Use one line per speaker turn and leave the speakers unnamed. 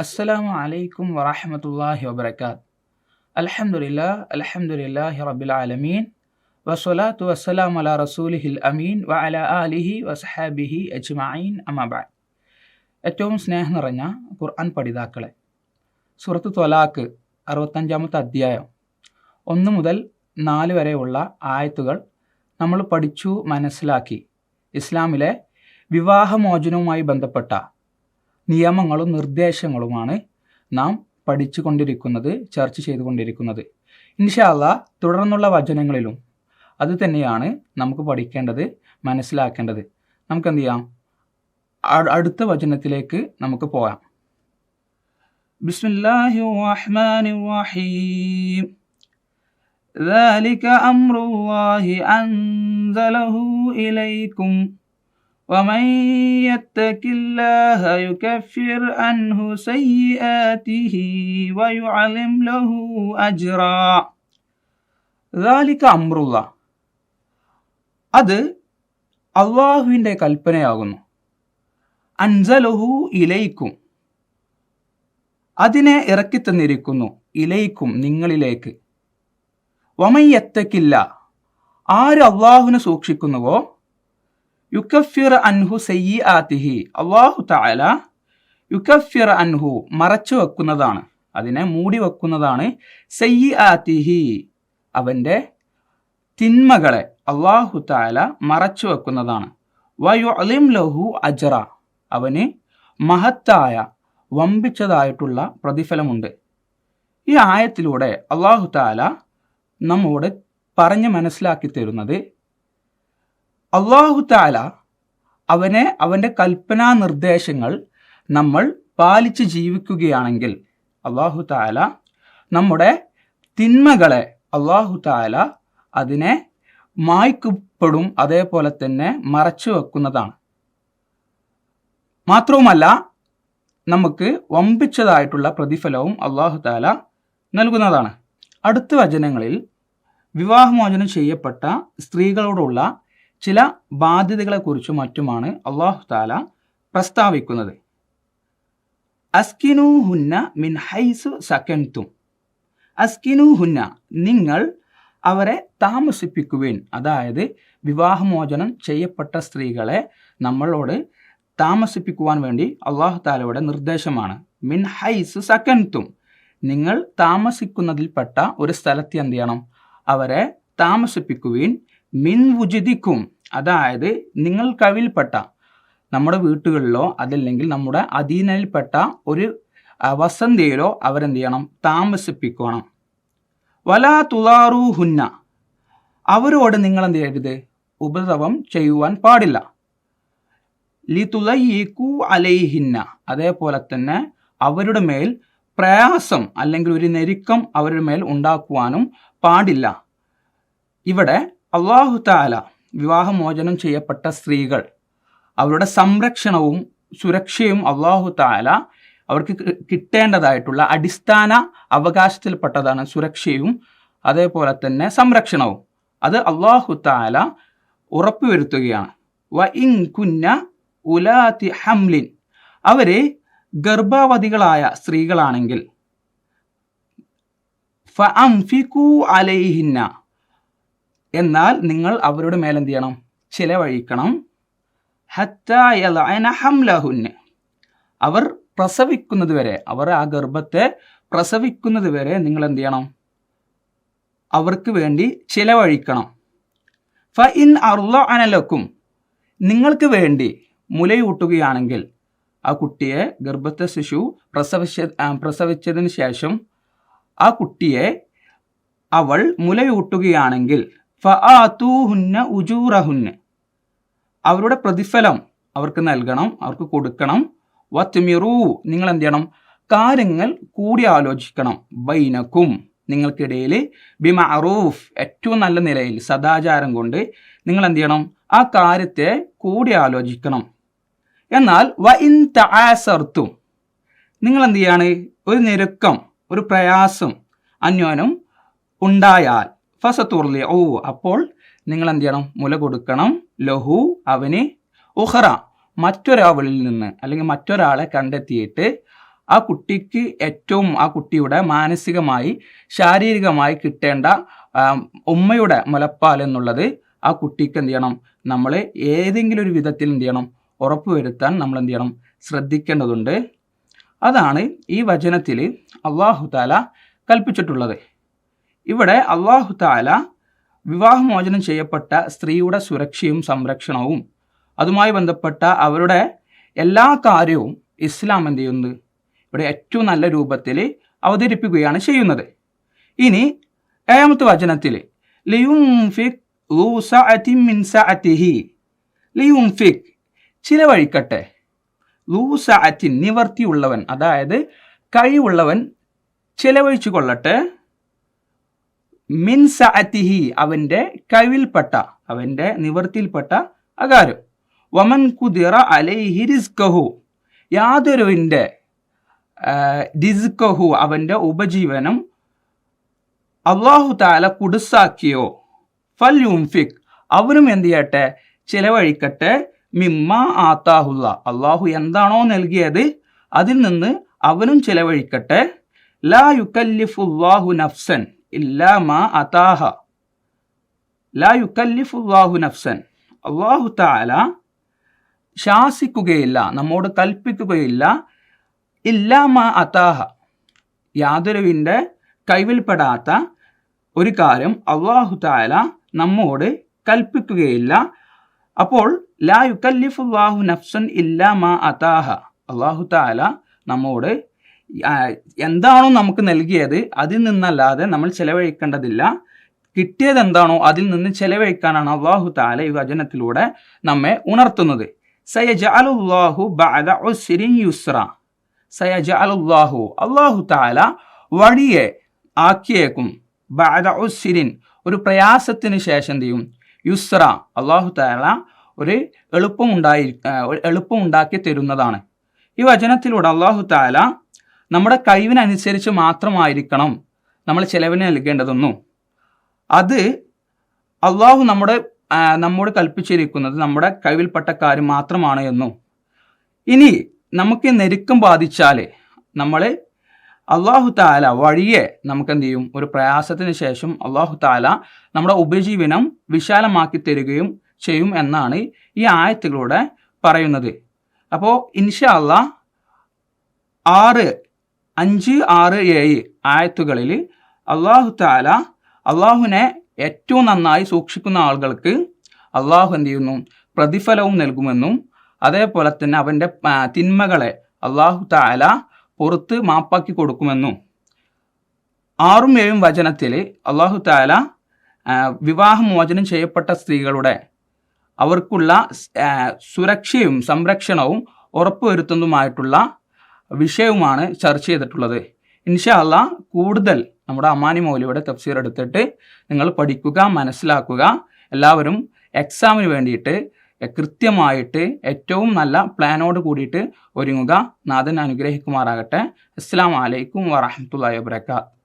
അസ്സലാമു അലൈക്കും വറഹമത്തല്ലാഹി വബർക്കാത്ത് അൽഹംദുലില്ലാ അൽഹംദുലില്ലാഹി റബ്ബിൽ ആലമീൻ. വസ്വലാത്തു വസ്സലാം അല റസൂലിഹിൽ അമീൻ വ അല അലിഹി വസഹാബിഹി അജ്മീൻ അമബാ ഏറ്റവും സ്നേഹം നിറഞ്ഞ ഖുർആൻ പഠിതാക്കളെ സുഹൃത്ത് തൊലാക്ക് അറുപത്തഞ്ചാമത്തെ അധ്യായം. ഒന്ന് മുതൽ നാല് വരെയുള്ള ആയത്തുകൾ നമ്മൾ പഠിച്ചു മനസ്സിലാക്കി. ഇസ്ലാമിലെ വിവാഹമോചനവുമായി ബന്ധപ്പെട്ട നിയമങ്ങളും നിർദ്ദേശങ്ങളുമാണ് നാം പഠിച്ചു കൊണ്ടിരിക്കുന്നത് ചർച്ച ചെയ്തുകൊണ്ടിരിക്കുന്നത് ഇൻഷാല്ല തുടർന്നുള്ള വചനങ്ങളിലും അത് തന്നെയാണ് നമുക്ക് പഠിക്കേണ്ടത് മനസ്സിലാക്കേണ്ടത് നമുക്ക് എന്ത് ചെയ്യാം അ- അടുത്ത വചനത്തിലേക്ക് നമുക്ക് പോകാം ബിസ്മില്ലാഹി റഹ്മാനി റഹീം ذلك أمر الله أنزله إليكم ومن يتق الله يكفر عنه سيئاته ويعلم له أجرا ذلك أمر الله അത് അള്ളാഹുവിൻ്റെ കൽപ്പനയാകുന്നു അൻസലഹു ഇലയിക്കും അതിനെ ഇറക്കിത്തന്നിരിക്കുന്നു ഇലയിക്കും നിങ്ങളിലേക്ക് വമയ്യത്തക്കില്ല ആര് അള്ളാഹുവിനെ സൂക്ഷിക്കുന്നുവോ യുക്കഫിർ അൻഹു സയ്യി ആത്തിഹി അള്ളാഹു താല യുക്കഫിർ അൻഹു മറച്ചു വെക്കുന്നതാണ്. അതിനെ മൂടി വെക്കുന്നതാണ് സയ്യി ആത്തിഹി അവന്റെ തിന്മകളെ അള്ളാഹു താല മറച്ചു വെക്കുന്നതാണ്. വയു അലിം ലഹു അജറ. അവന് മഹത്തായ വമ്പിച്ചതായിട്ടുള്ള പ്രതിഫലമുണ്ട്. ഈ ആയത്തിലൂടെ അള്ളാഹു താല നമ്മോട് പറഞ്ഞ് മനസ്സിലാക്കി തരുന്നത് അള്ളാഹു താല അവനെ അവന്റെ കൽപ്പനാ നിർദ്ദേശങ്ങൾ നമ്മൾ പാലിച്ച് ജീവിക്കുകയാണെങ്കിൽ അള്ളാഹു താല നമ്മുടെ തിന്മകളെ അള്ളാഹു താല അതിനെ മായ്ക്കപ്പെടും അതേപോലെ തന്നെ മറച്ചു വെക്കുന്നതാണ്. മാത്രവുമല്ല നമുക്ക് വമ്പിച്ചതായിട്ടുള്ള പ്രതിഫലവും അള്ളാഹു താല നൽകുന്നതാണ്. അടുത്ത വചനങ്ങളിൽ വിവാഹമോചനം ചെയ്യപ്പെട്ട സ്ത്രീകളോടുള്ള ചില ബാധ്യതകളെക്കുറിച്ചും മറ്റുമാണ് അള്ളാഹു താല പ്രസ്താവിക്കുന്നത്. അസ്കിനു ഹുന്ന മിൻ ഹൈസു സക്കൻതും. അസ്കിനു ഹുന്ന നിങ്ങൾ അവരെ താമസിപ്പിക്കുവേൻ. അതായത് വിവാഹമോചനം ചെയ്യപ്പെട്ട സ്ത്രീകളെ നമ്മളോട് താമസിപ്പിക്കുവാൻ വേണ്ടി അള്ളാഹു താലയുടെ നിർദ്ദേശമാണ്. മിൻ ഹൈസ് സക്കൻതും. നിങ്ങൾ താമസിക്കുന്നതിൽപ്പെട്ട ഒരു സ്ഥലത്ത് എന്ത് ചെയ്യണം? അവരെ താമസിപ്പിക്കുവിൻ. മിൻ വുജിദിക്കും. അതായത് നിങ്ങൾ കവിൽപ്പെട്ട നമ്മുടെ വീട്ടുകളിലോ അതല്ലെങ്കിൽ നമ്മുടെ അധീനയിൽപ്പെട്ട ഒരു വസന്തിയിലോ അവരെന്ത് ചെയ്യണം താമസിപ്പിക്കണം. വല തുലാറു ഹുന്ന അവരോട് നിങ്ങൾ എന്ത് ചെയ്യരുത് ഉപദ്രവം ചെയ്യുവാൻ പാടില്ല. ലി തുലയ്യീക്കു അലൈഹിന്ന. അതേപോലെ തന്നെ അവരുടെ മേൽ പ്രയാസം അല്ലെങ്കിൽ ഒരു ഞെരുക്കം അവരുടെ മേൽ ഉണ്ടാക്കുവാനും പാടില്ല. ഇവിടെ അള്ളാഹു താല വിവാഹമോചനം ചെയ്യപ്പെട്ട സ്ത്രീകൾ അവരുടെ സംരക്ഷണവും സുരക്ഷയും അള്ളാഹു താല അവർക്ക് കിട്ടേണ്ടതായിട്ടുള്ള അടിസ്ഥാന അവകാശത്തിൽപ്പെട്ടതാണ് സുരക്ഷയും അതേപോലെ തന്നെ സംരക്ഷണവും. അത് അള്ളാഹു താല ഉറപ്പുവരുത്തുകയാണ്. വ ഇൻ കുന്ന ഉലാത്തി ഹംലിൻ. അവർ ഗർഭാവധികളായ സ്ത്രീകളാണെങ്കിൽ. ഫ ഫഅംഫികൂ അലൈഹിന്ന. എന്നാൽ നിങ്ങൾ അവരുടെ മേലെന്ത് ചെയ്യണം ചിലവഴിക്കണം. ഹത്താ യളഅന അവർ പ്രസവിക്കുന്നത് വരെ അവർ ആ ഗർഭത്തെ പ്രസവിക്കുന്നത് വരെ നിങ്ങൾ എന്ത് ചെയ്യണം അവർക്ക് വേണ്ടി ചിലവഴിക്കണം. ഫ ഇൻ അർല അനലക്കും നിങ്ങൾക്ക് വേണ്ടി മുലയൂട്ടുകയാണെങ്കിൽ ആ കുട്ടിയെ ഗർഭത്തെ ശിശു പ്രസവിച്ച പ്രസവിച്ചതിന് ശേഷം ആ കുട്ടിയെ അവൾ മുലയൂട്ടുകയാണെങ്കിൽ ഫ ആത്തൂഹുന്ന ഉജൂറഹുന്ന്. അവരുടെ പ്രതിഫലം അവർക്ക് നൽകണം അവർക്ക് കൊടുക്കണം. വത്മിറു നിങ്ങൾ എന്ത് ചെയ്യണം കാര്യങ്ങൾ കൂടി ആലോചിക്കണം. ബൈനക്കും നിങ്ങൾക്കിടയിൽ ബിമഅറൂഫ് ഏറ്റവും നല്ല നിലയിൽ സദാചാരം കൊണ്ട് നിങ്ങൾ എന്ത് ചെയ്യണം ആ കാര്യത്തെ കൂടി ആലോചിക്കണം. എന്നാൽ വ ഇൻ നിങ്ങൾ എന്ത് ചെയ്യാണ് ഒരു ഞെരുക്കം ഒരു പ്രയാസം അന്യോനും ഉണ്ടായാൽ ഫസത്തുർലി ഓ അപ്പോൾ നിങ്ങൾ എന്ത് ചെയ്യണം മുല കൊടുക്കണം. ലഹു അവന് ഉഹറ. മറ്റൊരാളിൽ നിന്ന് അല്ലെങ്കിൽ മറ്റൊരാളെ കണ്ടെത്തിയിട്ട് ആ കുട്ടിക്ക് ഏറ്റവും ആ കുട്ടിയുടെ മാനസികമായി ശാരീരികമായി കിട്ടേണ്ട ഉമ്മയുടെ മുലപ്പാൽ എന്നുള്ളത് ആ കുട്ടിക്ക് എന്ത് ചെയ്യണം നമ്മൾ ഏതെങ്കിലും ഒരു വിധത്തിൽ എന്ത് ചെയ്യണം ഉറപ്പുവരുത്താൻ നമ്മൾ എന്ത് ചെയ്യണം ശ്രദ്ധിക്കേണ്ടതുണ്ട്. അതാണ് ഈ വചനത്തിൽ അള്ളാഹുതാല കൽപ്പിച്ചിട്ടുള്ളത്. ഇവിടെ അള്ളാഹു താല വിവാഹമോചനം ചെയ്യപ്പെട്ട സ്ത്രീയുടെ സുരക്ഷയും സംരക്ഷണവും അതുമായി ബന്ധപ്പെട്ട അവരുടെ എല്ലാ കാര്യവും ഇസ്ലാം എന്ത് ചെയ്യുന്നത് ഇവിടെ ഏറ്റവും നല്ല രൂപത്തിൽ അവതരിപ്പിക്കുകയാണ് ചെയ്യുന്നത്. ഇനി ഏഴാമത്തെ വചനത്തിൽ ലിയുംഫിക് ചിലവഴിക്കട്ടെ ലൂ നിവർത്തിയുള്ളവൻ അതായത് കഴിവുള്ളവൻ ചിലവഴിച്ചു കൊള്ളട്ടെ മിൻ സഅത്തിഹി അവന്റെ കഴിവിൽപ്പെട്ട അവന്റെ നിവർത്തിയിൽപ്പെട്ട അകാരം. വമൻ കുതിറ അലൈഹി റിസ്കഹു യാതൊരുവിന്റെ ഡിസ്കഹു അവന്റെ ഉപജീവനം അള്ളാഹു താല കുടുസാക്കിയോ? ഫൽ യുംഫിക് അവനും എന്ത് ചെയ്യട്ടെ? ചിലവഴിക്കട്ടെ. മിമ്മ ആത്താഹുല്ല അള്ളാഹു എന്താണോ നൽകിയത് അതിൽ നിന്ന് അവനും ചിലവഴിക്കട്ടെ. ലാ യുക്കല്ലിഫുല്ലാഹു നഫ്സൻ ഇല്ലാ മാ അതാഹ. ലാ യുക്കല്ലിഫുല്ലാഹു നഫ്സൻ. അള്ളാഹു താല ശാസിക്കുകയില്ല നമ്മോട് കൽപ്പിക്കുകയില്ല. ഇല്ലാ മാ അതാഹ. യാതൊരുവിന്റെ കൈവിൽപ്പെടാത്ത ഒരു കാര്യം അള്ളാഹു താല നമ്മോട് കൽപ്പിക്കുകയില്ല. അപ്പോൾ ലാ യുക്കല്ലിഫുല്ലാഹു നഫ്സൻ ഇല്ലാ മാ അതാഹ. അള്ളാഹു താല നമ്മോട് എന്താണോ നമുക്ക് നൽകിയത് അതിൽ നിന്നല്ലാതെ നമ്മൾ ചെലവഴിക്കേണ്ടതില്ല. കിട്ടിയത് എന്താണോ അതിൽ നിന്ന് ചെലവഴിക്കാനാണ് അള്ളാഹു താല ഈ വചനത്തിലൂടെ നമ്മെ ഉണർത്തുന്നത്. സയജ അലുല്ലാഹു ഉസ്രിൻ യുസ്ര. സയജഅലുല്ലാഹു അള്ളാഹു താല വഴിയെ ആക്കിയേക്കും. ബാദ ഉസിരിൻ ഒരു പ്രയാസത്തിന് ശേഷം ചെയ്യും? യുസ്ര അള്ളാഹു താല ഒരു എളുപ്പമുണ്ടായി ഉണ്ടായി ഒരു എളുപ്പമുണ്ടാക്കി തരുന്നതാണ്. ഈ വചനത്തിലൂടെ അള്ളാഹു താല നമ്മുടെ കഴിവിനനുസരിച്ച് മാത്രമായിരിക്കണം നമ്മൾ ചിലവിന് നൽകേണ്ടതൊന്നും. അത് അള്ളാഹു നമ്മുടെ നമ്മോട് കൽപ്പിച്ചിരിക്കുന്നത് നമ്മുടെ കഴിവിൽപ്പെട്ട കാര്യം മാത്രമാണ് എന്നും. ഇനി നമുക്ക് നെരുക്കം ബാധിച്ചാൽ നമ്മൾ അള്ളാഹു താല വഴിയെ നമുക്ക് എന്ത് ചെയ്യും ഒരു പ്രയാസത്തിന് ശേഷം അള്ളാഹു താല നമ്മുടെ ഉപജീവനം വിശാലമാക്കി തരികയും ചെയ്യും എന്നാണ് ഈ ആയത്തിലൂടെ പറയുന്നത്. അപ്പോൾ ഇൻഷാ അള്ളാ ആറ് അഞ്ച് ആറ് ഏഴ് ആയത്തുകളിൽ അള്ളാഹു താല അള്ളാഹുവിനെ ഏറ്റവും നന്നായി സൂക്ഷിക്കുന്ന ആളുകൾക്ക് അള്ളാഹു എന്ത് ചെയ്യുന്നു? പ്രതിഫലവും നൽകുമെന്നും അതേപോലെ തന്നെ അവന്റെ തിന്മകളെ അള്ളാഹു താല പുറത്ത് മാപ്പാക്കി കൊടുക്കുമെന്നും ആറും ഏഴും വചനത്തിൽ അള്ളാഹു താല വിവാഹമോചനം ചെയ്യപ്പെട്ട സ്ത്രീകളുടെ അവർക്കുള്ള സുരക്ഷയും സംരക്ഷണവും ഉറപ്പുവരുത്തുന്നതുമായിട്ടുള്ള വിഷയവുമാണ് ചർച്ച ചെയ്തിട്ടുള്ളത്. ഇൻഷാ അല്ലാ കൂടുതൽ നമ്മുടെ അമാനി മൗലിയുടെ തഫ്സീർ എടുത്തിട്ട് നിങ്ങൾ പഠിക്കുക മനസ്സിലാക്കുക. എല്ലാവരും എക്സാമിന് വേണ്ടിയിട്ട് കൃത്യമായിട്ട് ഏറ്റവും നല്ല പ്ലാനോട് കൂടിയിട്ട് ഒരുങ്ങുക. നാഥൻ അനുഗ്രഹിക്കുമാറാകട്ടെ. അസ്സാം വലൈക്കും വാഹമത്തല്ലാ വാബർക്കാത്ത്